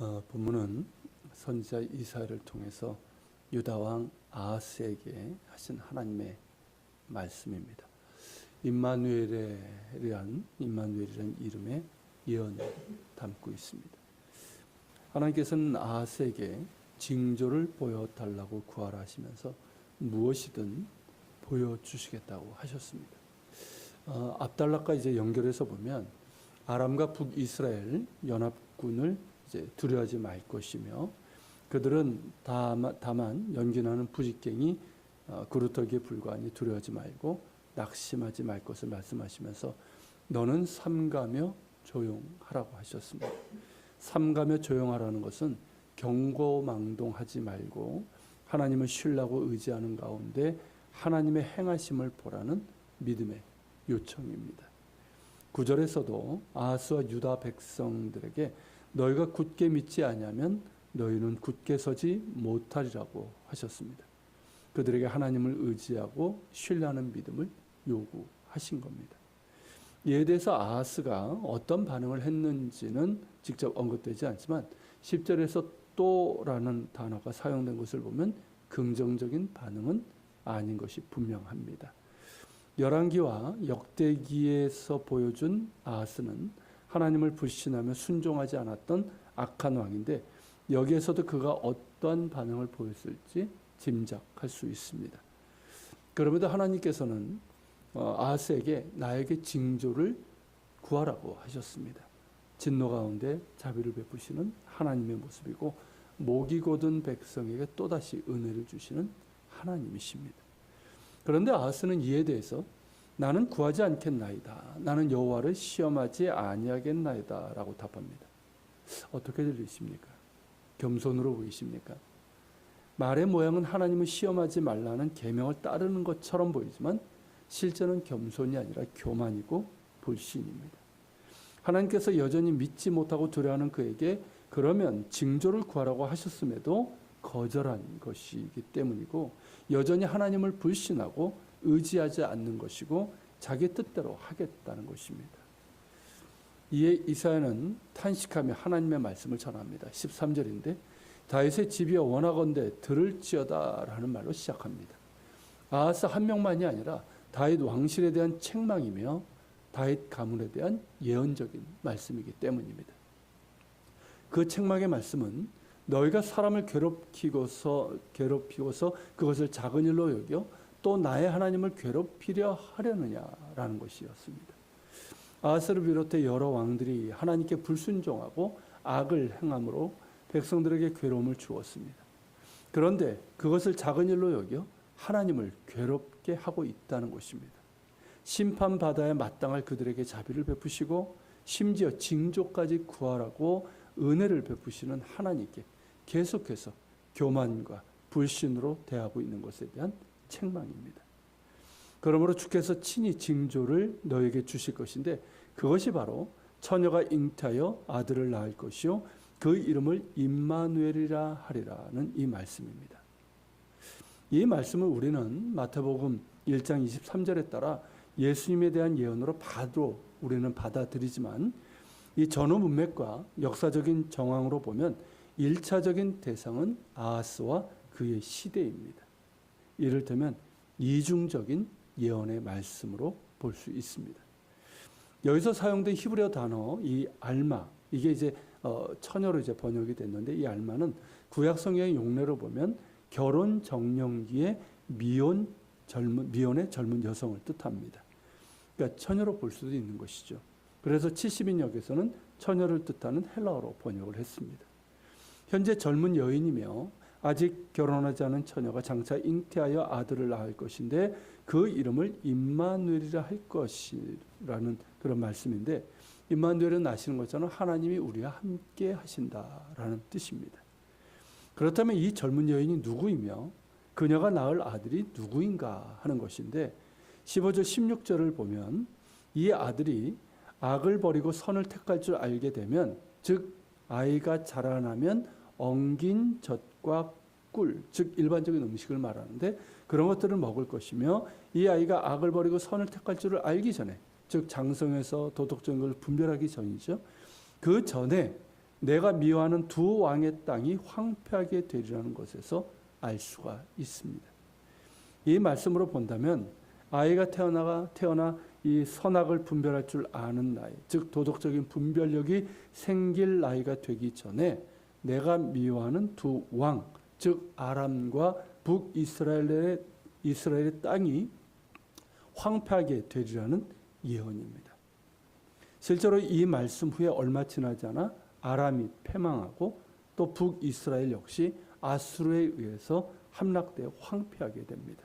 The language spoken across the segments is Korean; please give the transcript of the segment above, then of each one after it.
어, 본문은 선지자 이사야를 통해서 유다 왕 아하스에게 하신 하나님의 말씀입니다. 임마누엘에 대한 임마누엘이라는 이름의 예언을 담고 있습니다. 하나님께서는 아하스에게 징조를 보여달라고 구하라 하시면서 무엇이든 보여주시겠다고 하셨습니다. 어, 앞달락과 이제 연결해서 보면 아람과 북이스라엘 연합군을 두려워하지 말 것이며 그들은 다만, 다만 연기나는 부직갱이 어, 그루터기에 불과하니 두려워하지 말고 낙심하지 말 것을 말씀하시면서 너는 삼가며 조용하라고 하셨습니다. 삼가며 조용하라는 것은 경고망동하지 말고 하나님을 신뢰하고 의지하는 가운데 하나님의 행하심을 보라는 믿음의 요청입니다. 구절에서도 아하스와 유다 백성들에게 너희가 굳게 믿지 아니하면 너희는 굳게 서지 못하리라고 하셨습니다. 그들에게 하나님을 의지하고 신뢰하는 믿음을 요구하신 겁니다. 이에 대해서 아하스가 어떤 반응을 했는지는 직접 언급되지 않지만 10절에서 또라는 단어가 사용된 것을 보면 긍정적인 반응은 아닌 것이 분명합니다. 열왕기와 역대기에서 보여준 아하스는 하나님을 불신하며 순종하지 않았던 악한 왕인데 여기에서도 그가 어떠한 반응을 보였을지 짐작할 수 있습니다. 그럼에도 하나님께서는 어, 아하스에게 나에게 징조를 구하라고 하셨습니다. 진노 가운데 자비를 베푸시는 하나님의 모습이고 목이 곧은 백성에게 또다시 은혜를 주시는 하나님이십니다. 그런데 아하스는 이에 대해서 나는 구하지 않겠나이다. 나는 여호와를 시험하지 아니하겠나이다라고 답합니다. 어떻게 들리십니까? 겸손으로 보이십니까? 말의 모양은 하나님을 시험하지 말라는 계명을 따르는 것처럼 보이지만 실제는 겸손이 아니라 교만이고 불신입니다. 하나님께서 여전히 믿지 못하고 두려워하는 그에게 그러면 징조를 구하라고 하셨음에도 거절한 것이기 때문이고 여전히 하나님을 불신하고 의지하지 않는 것이고 자기 뜻대로 하겠다는 것입니다. 이에 이사야는 탄식하며 하나님의 말씀을 전합니다. 13절인데 다윗의 집이여 원하건대 들을지어다라는 말로 시작합니다. 아하스 한 명만이 아니라 다윗 왕실에 대한 책망이며 다윗 가문에 대한 예언적인 말씀이기 때문입니다. 그 책망의 말씀은 너희가 사람을 괴롭히고서 괴롭히고서 그것을 작은 일로 여겨 또 나의 하나님을 괴롭히려 하려느냐라는 것이었습니다. 아하스를 비롯해 여러 왕들이 하나님께 불순종하고 악을 행함으로 백성들에게 괴로움을 주었습니다. 그런데 그것을 작은 일로 여겨 하나님을 괴롭게 하고 있다는 것입니다. 심판 받아야 마땅할 그들에게 자비를 베푸시고 심지어 징조까지 구하라고 은혜를 베푸시는 하나님께 계속해서 교만과 불신으로 대하고 있는 것에 대한 책망입니다. 그러므로 주께서 친히 징조를 너에게 주실 것인데 그것이 바로 처녀가 잉태하여 아들을 낳을 것이요 그 이름을 임마누엘이라 하리라는 이 말씀입니다. 이 말씀을 우리는 마태복음 1장 23절에 따라 예수님에 대한 예언으로 바로 우리는 받아들이지만 이 전후 문맥과 역사적인 정황으로 보면 1차적인 대상은 아하스와 그의 시대입니다. 이를테면 이중적인 예언의 말씀으로 볼 수 있습니다. 여기서 사용된 히브리어 단어 이 알마 이게 이제 어, 처녀로 이제 번역이 됐는데 이 알마는 구약 성경의 용례로 보면 결혼 정년기에 미혼 젊은 미혼의 젊은 여성을 뜻합니다. 그러니까 처녀로 볼 수도 있는 것이죠. 그래서 70인역에서는 처녀를 뜻하는 헬라어로 번역을 했습니다. 현재 젊은 여인이며 아직 결혼하지 않은 처녀가 장차 잉태하여 아들을 낳을 것인데 그 이름을 임마누엘이라 할 것이라는 그런 말씀인데 임마누엘은 아시는 것처럼 하나님이 우리와 함께 하신다라는 뜻입니다. 그렇다면 이 젊은 여인이 누구이며 그녀가 낳을 아들이 누구인가 하는 것인데 15절 16절을 보면 이 아들이 악을 버리고 선을 택할 줄 알게 되면 즉 아이가 자라나면 엉긴 젖 과 꿀, 즉 일반적인 음식을 말하는데 그런 것들을 먹을 것이며 이 아이가 악을 버리고 선을 택할 줄을 알기 전에 즉 장성에서 도덕적인 걸 분별하기 전이죠. 그 전에 내가 미워하는 두 왕의 땅이 황폐하게 되리라는 것에서 알 수가 있습니다. 이 말씀으로 본다면 아이가 태어나가 태어나 이 선악을 분별할 줄 아는 나이, 즉 도덕적인 분별력이 생길 나이가 되기 전에 내가 미워하는 두 왕, 즉 아람과 북이스라엘의 이스라엘의 땅이 황폐하게 되리라는 예언입니다. 실제로 이 말씀 후에 얼마 지나지 않아 아람이 패망하고 또 북이스라엘 역시 아수르에 의해서 함락되어 황폐하게 됩니다.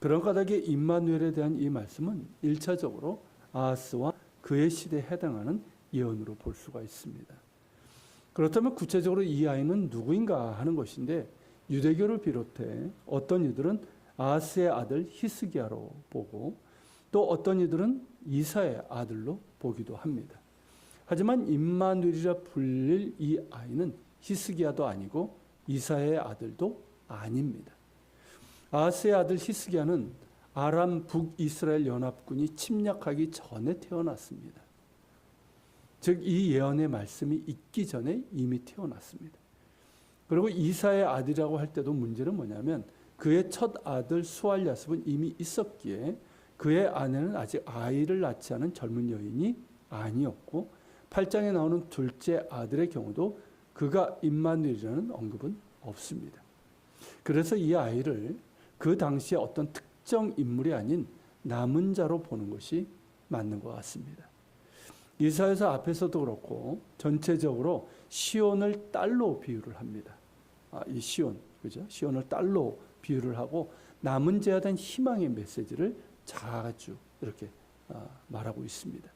그런 까닭에 임마누엘에 대한 이 말씀은 일차적으로 아하스와 그의 시대에 해당하는 예언으로 볼 수가 있습니다. 그렇다면 구체적으로 이 아이는 누구인가 하는 것인데 유대교를 비롯해 어떤 이들은 아하스의 아들 히스기야로 보고 또 어떤 이들은 이사의 아들로 보기도 합니다. 하지만 임마누엘이라 불릴 이 아이는 히스기야도 아니고 이사의 아들도 아닙니다. 아하스의 아들 히스기야는 아람 북이스라엘 연합군이 침략하기 전에 태어났습니다. 즉 이 예언의 말씀이 있기 전에 이미 태어났습니다. 그리고 이사의 아들이라고 할 때도 문제는 뭐냐면 그의 첫 아들 수알야습은 이미 있었기에 그의 아내는 아직 아이를 낳지 않은 젊은 여인이 아니었고 8장에 나오는 둘째 아들의 경우도 그가 임마누엘이라는 언급은 없습니다. 그래서 이 아이를 그 당시에 어떤 특정 인물이 아닌 남은 자로 보는 것이 맞는 것 같습니다. 이사에서 앞에서도 그렇고 전체적으로 시온을 딸로 비유를 합니다. 아, 이 시온, 그죠? 시온을 딸로 비유를 하고 남은 자에 대한 희망의 메시지를 자주 이렇게 아, 말하고 있습니다.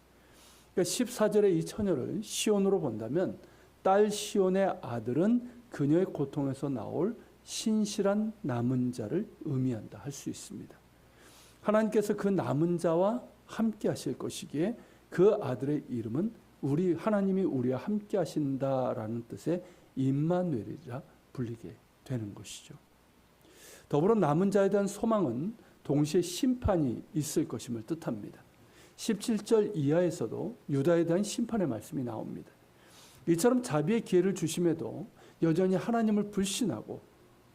그러니까 14절의 이 처녀를 시온으로 본다면 딸 시온의 아들은 그녀의 고통에서 나올 신실한 남은 자를 의미한다 할 수 있습니다. 하나님께서 그 남은 자와 함께 하실 것이기에 그 아들의 이름은 우리 하나님이 우리와 함께 하신다라는 뜻의 임마누엘이라 불리게 되는 것이죠. 더불어 남은 자에 대한 소망은 동시에 심판이 있을 것임을 뜻합니다. 17절 이하에서도 유다에 대한 심판의 말씀이 나옵니다. 이처럼 자비의 기회를 주심에도 여전히 하나님을 불신하고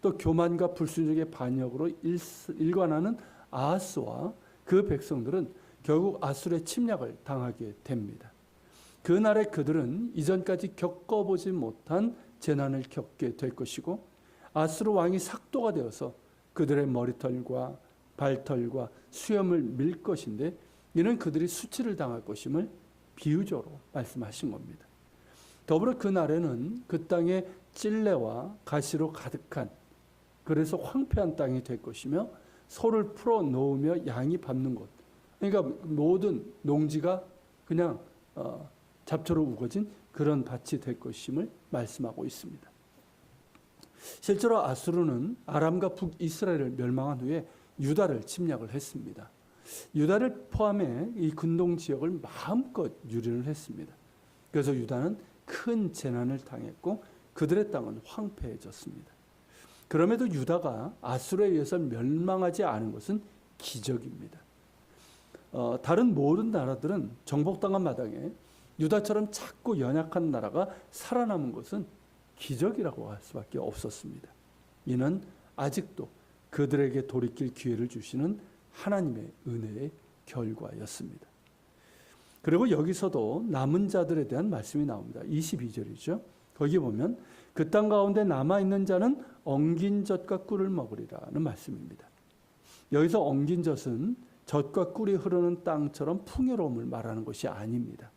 또 교만과 불순종의 반역으로 일관하는 아하스와 그 백성들은 결국 아술의 침략을 당하게 됩니다. 그날에 그들은 이전까지 겪어보지 못한 재난을 겪게 될 것이고 아수르 왕이 삭도가 되어서 그들의 머리털과 발털과 수염을 밀 것인데 이는 그들이 수치를 당할 것임을 비유적으로 말씀하신 겁니다. 더불어 그 날에는 그 땅에 찔레와 가시로 가득한 그래서 황폐한 땅이 될 것이며 소를 풀어 놓으며 양이 밟는 곳. 그러니까 모든 농지가 그냥 어, 잡초로 우거진 그런 밭이 될 것임을 말씀하고 있습니다. 실제로 아수르는 아람과 북이스라엘을 멸망한 후에 유다를 침략을 했습니다. 유다를 포함해 이 근동 지역을 마음껏 유린을 했습니다. 그래서 유다는 큰 재난을 당했고 그들의 땅은 황폐해졌습니다. 그럼에도 유다가 아수르에 의해서 멸망하지 않은 것은 기적입니다. 어, 다른 모든 나라들은 정복당한 마당에 유다처럼 작고 연약한 나라가 살아남은 것은 기적이라고 할 수밖에 없었습니다. 이는 아직도 그들에게 돌이킬 기회를 주시는 하나님의 은혜의 결과였습니다. 그리고 여기서도 남은 자들에 대한 말씀이 나옵니다. 22절이죠. 거기 보면 그 땅 가운데 남아 있는 자는 엉긴 젖과 꿀을 먹으리라는 말씀입니다. 여기서 엉긴 젖은 젖과 꿀이 흐르는 땅처럼 풍요로움을 말하는 것이 아닙니다.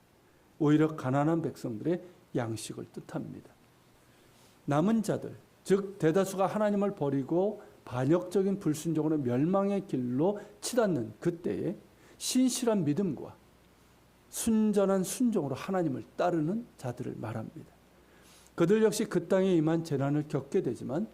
오히려 가난한 백성들의 양식을 뜻합니다. 남은 자들, 즉 대다수가 하나님을 버리고 반역적인 불순종으로 멸망의 길로 치닫는 그때에 신실한 믿음과 순전한 순종으로 하나님을 따르는 자들을 말합니다. 그들 역시 그 땅에 임한 재난을 겪게 되지만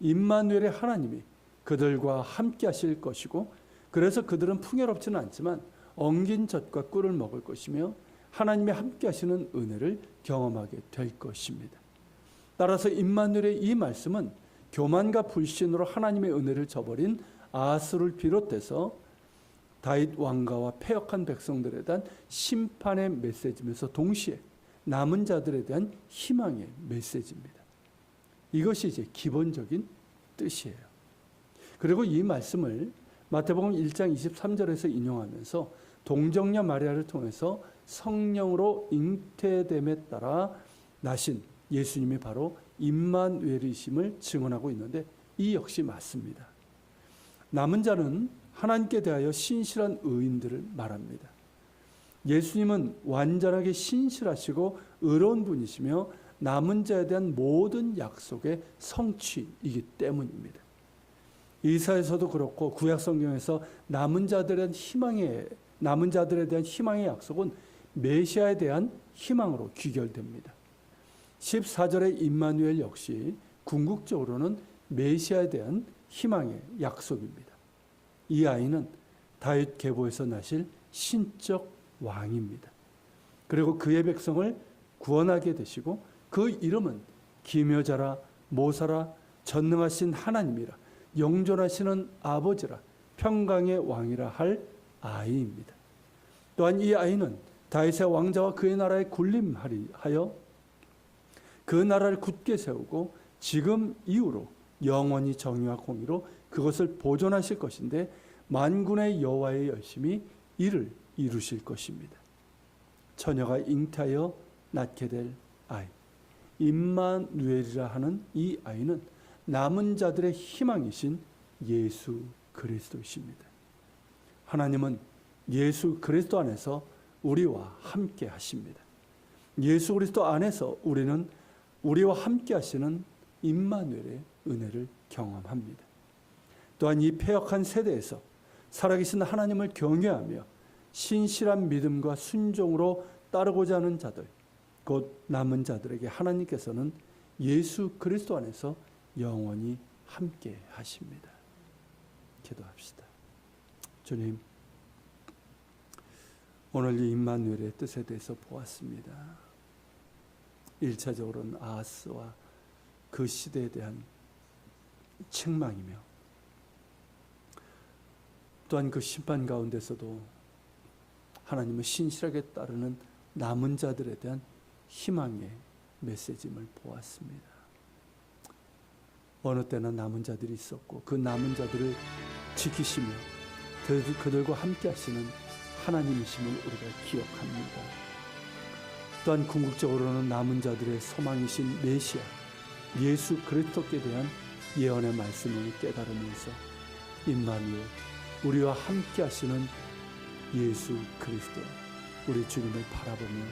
임마누엘의 하나님이 그들과 함께 하실 것이고 그래서 그들은 풍요롭지는 않지만 엉긴 젖과 꿀을 먹을 것이며 하나님이 함께 하시는 은혜를 경험하게 될 것입니다. 따라서 임마누엘의 이 말씀은 교만과 불신으로 하나님의 은혜를 저버린 아수를 비롯해서 다윗 왕가와 폐역한 백성들에 대한 심판의 메시지면서 동시에 남은 자들에 대한 희망의 메시지입니다. 이것이 이제 기본적인 뜻이에요. 그리고 이 말씀을 마태복음 1장 23절에서 인용하면서 동정녀 마리아를 통해서 성령으로 잉태됨에 따라 나신 예수님이 바로 임만웰이심을 증언하고 있는데 이 역시 맞습니다. 남은 자는 하나님께 대하여 신실한 의인들을 말합니다. 예수님은 완전하게 신실하시고 의로운 분이시며 남은 자에 대한 모든 약속의 성취이기 때문입니다. 이사에서도 그렇고 구약 성경에서 남은 자들에 대한 희망의 남은 자들에 대한 희망의 약속은 메시아에 대한 희망으로 귀결됩니다. 14절의 임마누엘 역시 궁극적으로는 메시아에 대한 희망의 약속입니다. 이 아이는 다윗 계보에서 나실 신적 왕입니다. 그리고 그의 백성을 구원하게 되시고 그 이름은 기묘자라 모사라 전능하신 하나님이라 영존하시는 아버지라 평강의 왕이라 할 아이입니다. 또한 이 아이는 다윗의 왕자와 그의 나라에 군림하여 그 나라를 굳게 세우고 지금 이후로 영원히 정의와 공의로 그것을 보존하실 것인데 만군의 여호와의 열심히 이를 이루실 것입니다. 처녀가 잉태하여 낳게 될 아이 임마누엘이라 하는 이 아이는 남은 자들의 희망이신 예수 그리스도이십니다. 하나님은 예수 그리스도 안에서 우리와 함께 하십니다. 예수 그리스도 안에서 우리는 우리와 함께 하시는 임마누엘의 은혜를 경험합니다. 또한 이 폐역한 세대에서 살아계신 하나님을 경외하며 신실한 믿음과 순종으로 따르고자 하는 자들, 곧 남은 자들에게 하나님께서는 예수 그리스도 안에서 영원히 함께 하십니다. 기도합시다. 주님, 오늘 이 임마누엘의 뜻에 대해서 보았습니다. 1차적으로는 아하스와 그 시대에 대한 책망이며 또한 그 심판 가운데서도 하나님을 신실하게 따르는 남은 자들에 대한 희망의 메시지를 보았습니다. 어느 때나 남은 자들이 있었고 그 남은 자들을 지키시며 그들과 함께 하시는 하나님이심을 우리가 기억합니다. 또한 궁극적으로는 남은 자들의 소망이신 메시아 예수 그리스도께 대한 예언의 말씀을 깨달으면서 임마누엘 우리와 함께 하시는 예수 그리스도 우리 주님을 바라보며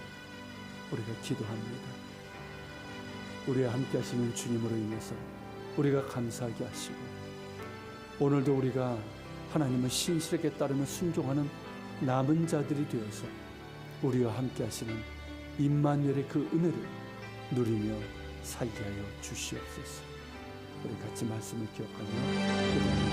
우리가 기도합니다. 우리와 함께 하시는 주님으로 인해서 우리가 감사하게 하시고 오늘도 우리가 하나님을 신실하게 따르며 순종하는 남은 자들이 되어서 우리와 함께 하시는 임마누엘의 그 은혜를 누리며 살게 하여 주시옵소서. 우리 같이 말씀을 기억하며.